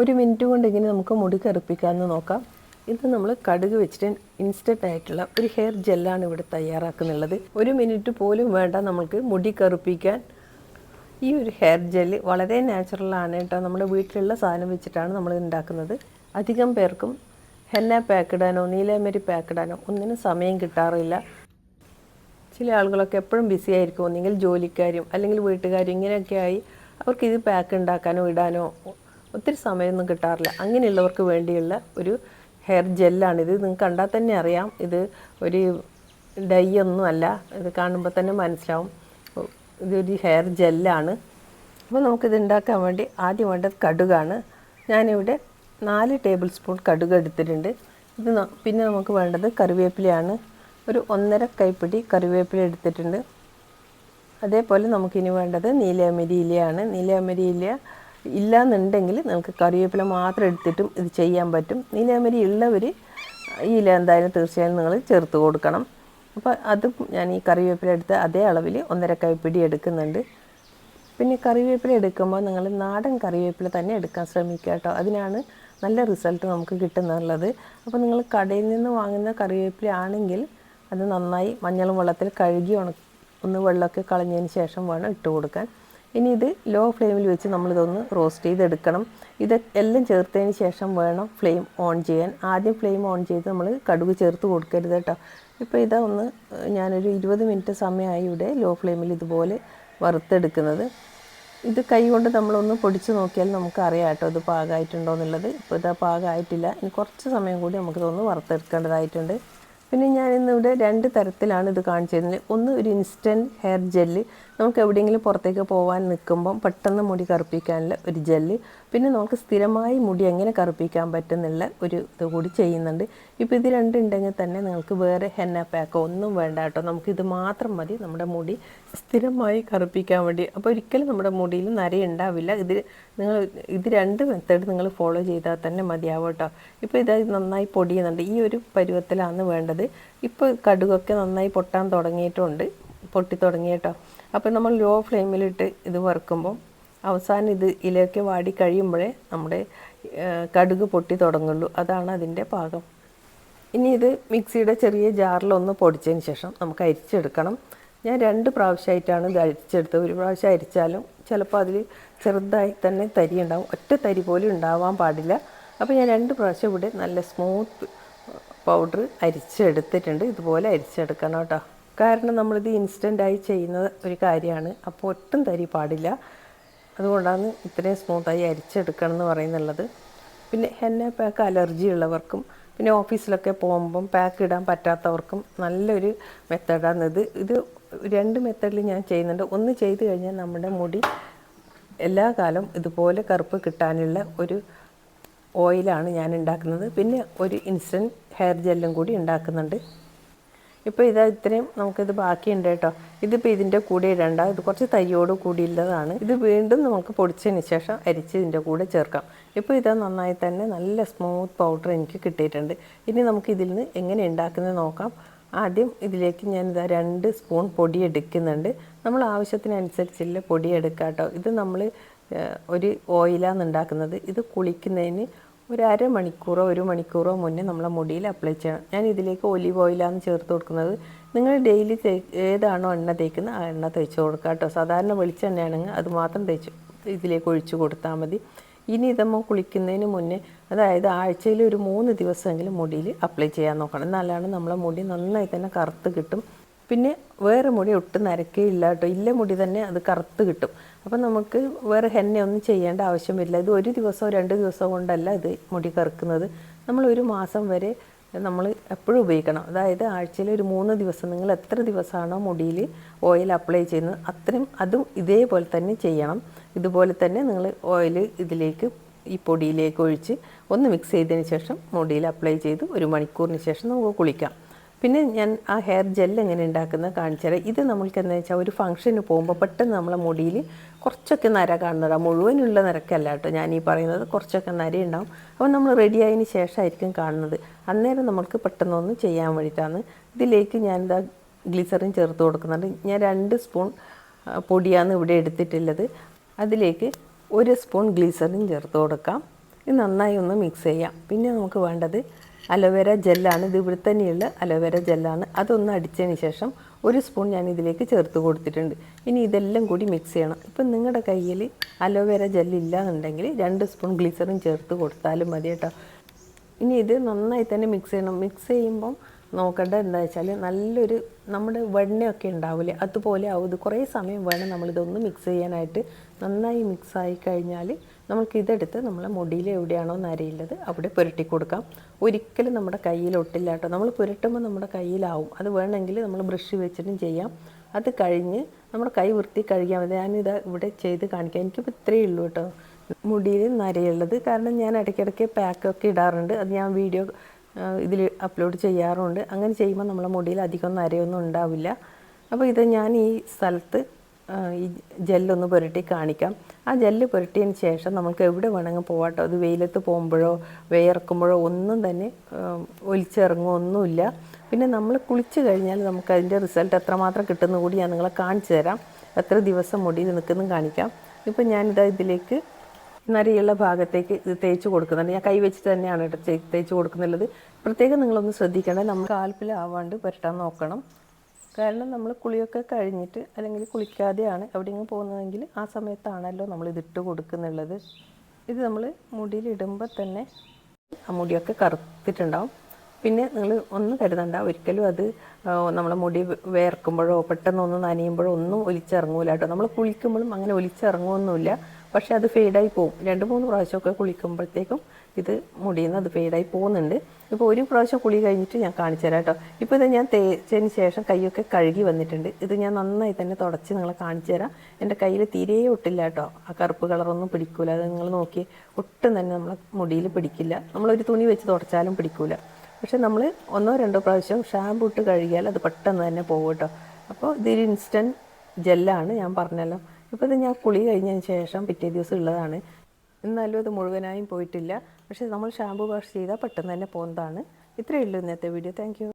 ഒരു മിനിറ്റ് കൊണ്ട് ഇങ്ങനെ നമുക്ക് മുടി കറുപ്പിക്കാമെന്ന് നോക്കാം. ഇത് നമ്മൾ കടുക് വെച്ചിട്ട് ഇൻസ്റ്റന്റ് ആയിട്ടുള്ള ഒരു ഹെയർ ജെല്ലാണ് ഇവിടെ തയ്യാറാക്കുന്നുള്ളത്. ഒരു മിനിറ്റ് പോലും വേണ്ട നമുക്ക് മുടി കറുപ്പിക്കാൻ. ഈ ഒരു ഹെയർ ജെല്ല് വളരെ നാച്ചുറലാണ് കേട്ടോ. നമ്മുടെ വീട്ടിലുള്ള സാധനം വെച്ചിട്ടാണ് നമ്മൾ ഉണ്ടാക്കുന്നത്. അധികം പേർക്കും ഹെന്ന പാക്ക് ഇടാനോ നീലമരി പാക്ക് ഇടാനോ ഒന്നിനും സമയം കിട്ടാറില്ല. ചില ആളുകളൊക്കെ എപ്പോഴും ബിസി ആയിരിക്കും. ഒന്നെങ്കിൽ ജോലിക്കാരും അല്ലെങ്കിൽ വീട്ടുകാരും ഇങ്ങനെയൊക്കെ ആയി അവർക്ക് ഇത് പാക്ക് ഉണ്ടാക്കാനോ ഇടാനോ ഒത്തിരി സമയമൊന്നും കിട്ടാറില്ല. അങ്ങനെയുള്ളവർക്ക് വേണ്ടിയുള്ള ഒരു ഹെയർ ജെല്ലാണിത് നിങ്ങൾക്ക് കണ്ടാൽ തന്നെ അറിയാം ഇത് ഒരു ഡൈ ഒന്നും അല്ല. ഇത് കാണുമ്പോൾ തന്നെ മനസ്സിലാവും. ഇതൊരു ഹെയർ ജെല്ലാണ്. അപ്പോൾ നമുക്കിത് ഉണ്ടാക്കാൻ വേണ്ടി ആദ്യം വേണ്ടത് കടുകാണ്. ഞാനിവിടെ നാല് ടേബിൾ സ്പൂൺ കടുക് എടുത്തിട്ടുണ്ട്. ഇത് പിന്നെ നമുക്ക് വേണ്ടത് കറിവേപ്പിലയാണ്. ഒരു ഒന്നര കൈപ്പിടി കറിവേപ്പില എടുത്തിട്ടുണ്ട്. അതേപോലെ നമുക്കിനി വേണ്ടത് നീലയമരി ഇലയാണ്. ഇല്ലയെന്നുണ്ടെങ്കിൽ നമുക്ക് കറിവേപ്പില മാത്രം എടുത്തിട്ടും ഇത് ചെയ്യാൻ പറ്റും. ഇനി നീലയമരി ഉള്ളവർ ഈ ഇല എന്തായാലും തീർച്ചയായും നിങ്ങൾ ചേർത്ത് കൊടുക്കണം. അപ്പോൾ അതും ഞാൻ ഈ കറിവേപ്പില എടുത്ത് അതേ അളവിൽ ഒന്നര കൈപ്പിടി എടുക്കുന്നുണ്ട്. പിന്നെ കറിവേപ്പില എടുക്കുമ്പോൾ നിങ്ങൾ നാടൻ കറിവേപ്പില തന്നെ എടുക്കാൻ ശ്രമിക്കുക കേട്ടോ. അതിനാണ് നല്ല റിസൾട്ട് നമുക്ക് കിട്ടുന്നുള്ളത്. അപ്പോൾ നിങ്ങൾ കടയിൽ നിന്ന് വാങ്ങുന്ന കറിവേപ്പില ആണെങ്കിൽ അത് നന്നായി മഞ്ഞളും വെള്ളത്തിൽ കഴുകി ഉണ ഒന്ന് വെള്ളമൊക്കെ കളഞ്ഞതിന് ശേഷം വേണം ഇട്ട് കൊടുക്കാൻ. ഇനി ഇത് ലോ ഫ്ലെയിമിൽ വെച്ച് നമ്മളിതൊന്ന് റോസ്റ്റ് ചെയ്തെടുക്കണം. ഇത് എല്ലാം ചേർത്തതിന് ശേഷം വേണം ഫ്ലെയിം ഓൺ ചെയ്യാൻ. ആദ്യം ഫ്ലെയിം ഓൺ ചെയ്ത് നമ്മൾ കടുക് ചേർത്ത് കൊടുക്കരുത് കേട്ടോ. ഇപ്പോൾ ഇതാ ഒന്ന് ഞാനൊരു ഇരുപത് മിനിറ്റ് സമയമായി ഇവിടെ ലോ ഫ്ലെയിമിൽ ഇതുപോലെ വറുത്തെടുക്കുന്നത്. ഇത് കൈ കൊണ്ട് നമ്മളൊന്ന് പൊടിച്ച് നോക്കിയാൽ നമുക്ക് അറിയാം കേട്ടോ ഇത് പാകമായിട്ടുണ്ടോ എന്നുള്ളത്. ഇപ്പോൾ ഇതാ പാകമായിട്ടില്ല ഇനി കുറച്ച് സമയം കൂടി നമുക്കിതൊന്ന് വറുത്തെടുക്കേണ്ടതായിട്ടുണ്ട്. പിന്നെ ഞാൻ ഇന്നിവിടെ രണ്ട് തരത്തിലാണ് ഇത് കാണിച്ചിരുന്നത്. ഒന്ന് ഒരു ഇൻസ്റ്റന്റ് ഹെയർ ജെല്ല് നമുക്ക് എവിടെയെങ്കിലും പുറത്തേക്ക് പോകാൻ നിൽക്കുമ്പം പെട്ടെന്ന് മുടി കറുപ്പിക്കാനുള്ള ഒരു ജെല്ല്. പിന്നെ നമുക്ക് സ്ഥിരമായി മുടി എങ്ങനെ കറുപ്പിക്കാൻ പറ്റുന്നുള്ള ഒരു ഇത് കൂടി ചെയ്യുന്നുണ്ട്. ഇപ്പോൾ ഇത് രണ്ടുണ്ടെങ്കിൽ തന്നെ നിങ്ങൾക്ക് വേറെ ഹെന്ന പാക്കോ ഒന്നും വേണ്ട കേട്ടോ. ഇത് മാത്രം മതി. നമ്മുടെ മുടി സ്ഥിരമായി കറുപ്പിക്കാൻ വേണ്ടി. അപ്പോൾ ഒരിക്കലും നമ്മുടെ മുടിയിൽ നരയുണ്ടാവില്ല ഇത് നിങ്ങൾ ഇത് രണ്ട് മെത്തേഡ് നിങ്ങൾ ഫോളോ ചെയ്താൽ തന്നെ മതിയാവും കേട്ടോ. ഇപ്പോൾ ഇത് നന്നായി പൊടിയുന്നുണ്ട്. ഈ ഒരു പരുവത്തിലാണ് വേണ്ടത്. ഇപ്പോൾ കടുകൊക്കെ നന്നായി പൊട്ടാൻ തുടങ്ങിയിട്ടുണ്ട്. പൊട്ടി തുടങ്ങി കേട്ടോ അപ്പോൾ നമ്മൾ ലോ ഫ്ലെയിമിലിട്ട് ഇത് വറുക്കുമ്പോൾ അവസാനം ഇത് ഇലയൊക്കെ വാടി കഴിയുമ്പോഴേ നമ്മുടെ കടുക് പൊട്ടി തുടങ്ങുള്ളൂ. അതാണ് അതിന്റെ പാകം. ഇനി ഇത് മിക്സിയുടെ ചെറിയ ജാറിലൊന്ന് പൊടിച്ചതിന് ശേഷം നമുക്ക് അരിച്ചെടുക്കണം. ഞാൻ രണ്ട് പ്രാവശ്യമായിട്ടാണ് ഇത് അരിച്ചെടുത്തത്. ഒരു പ്രാവശ്യം അരിച്ചാലും ചിലപ്പോൾ അതിൽ ചെറുതായി തന്നെ തരി ഉണ്ടാവും. ഒറ്റ തരി പോലും ഉണ്ടാവാൻ പാടില്ല. അപ്പോൾ ഞാൻ രണ്ട് പ്രാവശ്യം ഇവിടെ നല്ല സ്മൂത്ത് പൗഡർ അരിച്ചെടുത്തിട്ടുണ്ട്. ഇതുപോലെ അരിച്ചെടുക്കണം കേട്ടോ. കാരണം നമ്മളിത് ഇൻസ്റ്റന്റായി ചെയ്യുന്ന ഒരു കാര്യമാണ്. അപ്പോൾ ഒട്ടും തരി പാടില്ല. അതുകൊണ്ടാണ് ഇത്രയും സ്മൂത്തായി അരിച്ചെടുക്കണം എന്ന് പറയുന്നുള്ളത്. പിന്നെ ഹെന്ന പാക്ക് അലർജി ഉള്ളവർക്കും പിന്നെ ഓഫീസിലൊക്കെ പോകുമ്പം പാക്ക് ഇടാൻ പറ്റാത്തവർക്കും നല്ലൊരു മെത്തേഡാണ് ഇത്. ഇത് രണ്ട് മെത്തേഡിൽ ഞാൻ ചെയ്യുന്നുണ്ട്. ഒന്ന് ചെയ്ത് കഴിഞ്ഞാൽ നമ്മുടെ മുടി എല്ലാ കാലം ഇതുപോലെ കറുപ്പ് കിട്ടാനുള്ള ഒരു ഓയിലാണ് ഞാൻ ഉണ്ടാക്കുന്നത്. പിന്നെ ഒരു ഇൻസ്റ്റന്റ് ഹെയർ ജെല്ലും കൂടി ഉണ്ടാക്കുന്നുണ്ട്. ഇപ്പോൾ ഇതാ ഇത്രയും നമുക്കിത് ബാക്കിയുണ്ട് കേട്ടോ. ഇതിപ്പോൾ ഇതിന്റെ കൂടെ ഇടണ്ട. ഇത് കുറച്ച് തരിയോട് കൂടിയുള്ളതാണ്. ഇത് വീണ്ടും നമുക്ക് പൊടിച്ചതിന് ശേഷം അരിച്ച് ഇതിന്റെ കൂടെ ചേർക്കാം. ഇപ്പോൾ ഇത് നന്നായി തന്നെ നല്ല സ്മൂത്ത് പൗഡർ എനിക്ക് കിട്ടിയിട്ടുണ്ട്. ഇനി നമുക്ക് ഇതിൽ നിന്ന് എങ്ങനെ ഉണ്ടാക്കുന്നത് നോക്കാം. ആദ്യം ഇതിലേക്ക് ഞാൻ ഇതാ രണ്ട് സ്പൂൺ പൊടി എടുക്കുന്നുണ്ട്. നമ്മൾ ആവശ്യത്തിനനുസരിച്ചുള്ള പൊടി എടുക്കാം കേട്ടോ. ഇത് നമ്മൾ ഒരു ഓയിലാണ് ഉണ്ടാക്കുന്നത് ഇത് കുളിക്കുന്നതിന് ഒരു അര മണിക്കൂറോ ഒരു മണിക്കൂറോ മുന്നേ നമ്മളെ മുടിയിൽ അപ്ലൈ ചെയ്യണം. ഞാൻ ഇതിലേക്ക് ഒലിവ് ഓയിലാണ് ചേർത്ത് കൊടുക്കുന്നത്. നിങ്ങൾ ഡെയിലി ഏതാണോ എണ്ണ തേക്കുന്നത് ആ എണ്ണ തേച്ച് കൊടുക്കുക കേട്ടോ. സാധാരണ വെളിച്ചെണ്ണയാണെങ്കിൽ അത് മാത്രം തേച്ച് ഇതിലേക്ക് ഒഴിച്ചു കൊടുത്താൽ മതി. ഇനി ഇതമ്മ കുളിക്കുന്നതിന് മുന്നേ അതായത് ആഴ്ചയിൽ ഒരു മൂന്ന് ദിവസമെങ്കിലും മുടിയിൽ അപ്ലൈ ചെയ്യാൻ നോക്കണം. എന്നാലാണ് നമ്മളെ മുടി നന്നായി തന്നെ കറുത്ത് കിട്ടും. പിന്നെ വേറെ മുടി ഒട്ടും നരക്കുകയില്ല കേട്ടോ. ഇല്ല മുടി തന്നെ അത് കറുത്ത് കിട്ടും. അപ്പം നമുക്ക് വേറെ ഹെന്ന ഒന്നും ചെയ്യേണ്ട ആവശ്യമില്ല. ഇത് ഒരു ദിവസമോ രണ്ട് ദിവസം കൊണ്ടല്ല ഇത് മുടി കറുക്കുന്നത്. നമ്മൾ ഒരു മാസം വരെ നമ്മൾ എപ്പോഴും ഉപയോഗിക്കണം. അതായത് ആഴ്ചയിൽ ഒരു മൂന്ന് ദിവസം നിങ്ങൾ എത്ര ദിവസമാണോ മുടിയിൽ ഓയിൽ അപ്ലൈ ചെയ്യുന്നത് അത്രയും അതും ഇതേപോലെ തന്നെ ചെയ്യണം. ഇതുപോലെ തന്നെ നിങ്ങൾ ഓയിൽ ഇതിലേക്ക് ഈ പൊടിയിലേക്ക് ഒഴിച്ച് ഒന്ന് മിക്സ് ചെയ്തതിന് ശേഷം മുടിയിൽ അപ്ലൈ ചെയ്ത് ഒരു മണിക്കൂറിന് ശേഷം നമുക്ക് കുളിക്കാം. പിന്നെ ഞാൻ ആ ഹെയർ ജെൽ എങ്ങനെ ഉണ്ടാക്കുന്നത് കാണിച്ചു തരാം ഇത് നമ്മൾക്ക് എന്താ വെച്ചാൽ ഒരു ഫംഗ്ഷന് പോകുമ്പോൾ പെട്ടെന്ന് നമ്മളെ മുടിയിൽ കുറച്ചൊക്കെ നര കാണുന്നത്. മുഴുവനുള്ള നിരക്കല്ല കേട്ടോ ഞാൻ ഈ പറയുന്നത്. കുറച്ചൊക്കെ നര ഉണ്ടാവും. അപ്പോൾ നമ്മൾ റെഡി ആയതിന് ശേഷമായിരിക്കും കാണുന്നത്. അന്നേരം നമ്മൾക്ക് പെട്ടെന്നൊന്ന് ചെയ്യാൻ വേണ്ടിയിട്ടാണ്. ഇതിലേക്ക് ഞാനിതാ ഗ്ലിസറിൻ ചേർത്ത് കൊടുക്കുന്നുണ്ട്. ഞാൻ രണ്ട് സ്പൂൺ പൊടിയാണ് ഇവിടെ എടുത്തിട്ടുള്ളത്. അതിലേക്ക് ഒരു സ്പൂൺ ഗ്ലിസറിൻ ചേർത്ത് കൊടുക്കാം. ഇത് നന്നായി ഒന്ന് മിക്സ് ചെയ്യാം. പിന്നെ നമുക്ക് വേണ്ടത് അലോവേര ജെല്ലാണ്. ഇത് ഇവിടെ തന്നെയുള്ള അലോവേര ജെല്ലാണ്. അതൊന്ന് അടിച്ചതിന് ശേഷം ഒരു സ്പൂൺ ഞാൻ ഇതിലേക്ക് ചേർത്ത് കൊടുത്തിട്ടുണ്ട്. ഇനി ഇതെല്ലാം കൂടി മിക്സ് ചെയ്യണം. ഇപ്പം നിങ്ങളുടെ കയ്യിൽ അലോവേര ജെല്ലില്ല എന്നുണ്ടെങ്കിൽ രണ്ട് സ്പൂൺ ഗ്ലിസറിൻ ചേർത്ത് കൊടുത്താലും മതി കേട്ടോ. ഇനി ഇത് നന്നായി തന്നെ മിക്സ് ചെയ്യണം. മിക്സ് ചെയ്യുമ്പം നോക്കേണ്ടത് എന്താ വെച്ചാൽ നല്ലൊരു നമ്മുടെ വെണ്ണയൊക്കെ ഉണ്ടാവില്ലേ? അതുപോലെ ആവും. ഇത് കുറേ സമയം വേണം നമ്മളിതൊന്ന് മിക്സ് ചെയ്യാനായിട്ട്. നന്നായി മിക്സ് ആയി കഴിഞ്ഞാൽ നമുക്ക് ഇതെടുത്ത് നമ്മളെ മുടിയിൽ എവിടെയാണോ നരയുള്ളത് അവിടെ പുരട്ടി കൊടുക്കാം. ഒരിക്കലും നമ്മുടെ കയ്യിൽ ഒട്ടില്ല കേട്ടോ. നമ്മൾ പുരട്ടുമ്പോൾ നമ്മുടെ കയ്യിലാവും. അത് വേണമെങ്കിൽ നമ്മൾ ബ്രഷ് വെച്ചിട്ടും ചെയ്യാം. അത് കഴിഞ്ഞ് നമ്മുടെ കൈ വൃത്തി കഴുകിയാൽ മതി. ഞാനിത് ഇവിടെ ചെയ്ത് കാണിക്കാം. എനിക്കിപ്പോൾ ഇത്രയേ ഉള്ളൂ കേട്ടോ. മുടിയിൽ നരയുള്ളത്. കാരണം ഞാൻ ഇടയ്ക്കിടയ്ക്ക് പാക്കൊക്കെ ഇടാറുണ്ട്. അത് ഞാൻ വീഡിയോ ഇതിൽ അപ്ലോഡ് ചെയ്യാറുണ്ട്. അങ്ങനെ ചെയ്യുമ്പോൾ നമ്മളെ മുടിയിൽ അധികം നരയൊന്നും ഉണ്ടാവില്ല. അപ്പോൾ ഇത് ഞാൻ ഈ സ്ഥലത്ത് ഈ ജെല്ലൊന്ന് പുരട്ടി കാണിക്കാം. ആ ജെല്ല് പുരട്ടിയതിന് ശേഷം നമുക്ക് എവിടെ വേണമെങ്കിൽ പോവാട്ടോ. അത് വെയിലത്ത് പോകുമ്പോഴോ വേർക്കുമ്പോഴോ ഒന്നും തന്നെ ഒലിച്ചിറങ്ങുമോ ഒന്നുമില്ല. പിന്നെ നമ്മൾ കുളിച്ച് കഴിഞ്ഞാൽ നമുക്ക് അതിന്റെ റിസൾട്ട് എത്രമാത്രം കിട്ടുന്ന കൂടി ഞാൻ നിങ്ങളെ കാണിച്ചു തരാം. എത്ര ദിവസം മുടിയിൽ നിൽക്കുന്നതും കാണിക്കാം. ഇപ്പം ഞാനിതാ ഇതിലേക്ക് നരിയുള്ള ഭാഗത്തേക്ക് ഇത് തേച്ച് കൊടുക്കുന്നുണ്ട്. ഞാൻ കൈ വെച്ചിട്ട് തന്നെയാണ് കേട്ടോ തേച്ച് കൊടുക്കുന്നുള്ളത്. പ്രത്യേകം നിങ്ങളൊന്ന് ശ്രദ്ധിക്കേണ്ടത് നമ്മൾ കാൽപ്പിലാവാണ്ട് പുരട്ടാൻ നോക്കണം. കാരണം നമ്മൾ കുളിയൊക്കെ കഴിഞ്ഞിട്ട് അല്ലെങ്കിൽ കുളിക്കാതെയാണ് എവിടെയെങ്കിലും പോകുന്നതെങ്കിൽ ആ സമയത്താണല്ലോ നമ്മൾ ഇതിട്ട് കൊടുക്കുന്നുള്ളത്. ഇത് നമ്മൾ മുടിയിലിടുമ്പോൾ തന്നെ ആ മുടിയൊക്കെ കറുത്തിട്ടുണ്ടാവും. പിന്നെ നിങ്ങൾ ഒന്നും കരുതണ്ട ഒരിക്കലും അത് നമ്മളെ മുടി വേർക്കുമ്പോഴോ പെട്ടെന്ന് ഒന്ന് നനയുമ്പോഴോ ഒന്നും ഒലിച്ചിറങ്ങൂല കേട്ടോ. നമ്മൾ കുളിക്കുമ്പോഴും അങ്ങനെ ഒലിച്ചിറങ്ങുമൊന്നുമില്ല പക്ഷേ അത് ഫെയ്ഡായി പോകും രണ്ട് മൂന്ന് പ്രാവശ്യമൊക്കെ കുളിക്കുമ്പോഴത്തേക്കും ഇത് മുടിയിൽ നിന്ന് അത് ഫെയ്ഡായി പോകുന്നുണ്ട്. ഇപ്പോൾ ഒരു പ്രാവശ്യം കുളി കഴിഞ്ഞിട്ട് ഞാൻ കാണിച്ചു തരാം കേട്ടോ. ഇപ്പോൾ ഇത് ഞാൻ തേച്ചതിന് ശേഷം കൈയൊക്കെ കഴുകി വന്നിട്ടുണ്ട്. ഇത് ഞാൻ നന്നായി തന്നെ തുടച്ച് നിങ്ങളെ കാണിച്ചു തരാം. എന്റെ കയ്യിൽ തീരെ ഒട്ടില്ല കേട്ടോ. ആ കറുപ്പ് കളറൊന്നും പിടിക്കൂല. അത് നിങ്ങൾ നോക്കി ഒട്ടും തന്നെ നമ്മളെ മുടിയിൽ പിടിക്കില്ല. നമ്മളൊരു തുണി വെച്ച് തുടച്ചാലും പിടിക്കൂല. പക്ഷെ നമ്മൾ ഒന്നോ രണ്ടോ പ്രാവശ്യം ഷാമ്പു ഇട്ട് കഴുകിയാൽ അത് പെട്ടെന്ന് തന്നെ പോകും കേട്ടോ. അപ്പോൾ ഇതൊരു ഇൻസ്റ്റന്റ് ജെല്ലാണ് ഞാൻ പറഞ്ഞല്ലോ. ഇപ്പോൾ ഇത് ഞാൻ കുളി കഴിഞ്ഞതിന് ശേഷം പിറ്റേ ദിവസം ഉള്ളതാണ്. എന്നാലും അത് മുഴുവനായും പോയിട്ടില്ല. പക്ഷേ നമ്മൾ ഷാമ്പു വാഷ് ചെയ്താൽ പെട്ടെന്ന് തന്നെ പോകുന്നതാണ് ഇത്രയേ ഉള്ളൂ ഇന്നത്തെ വീഡിയോ. താങ്ക്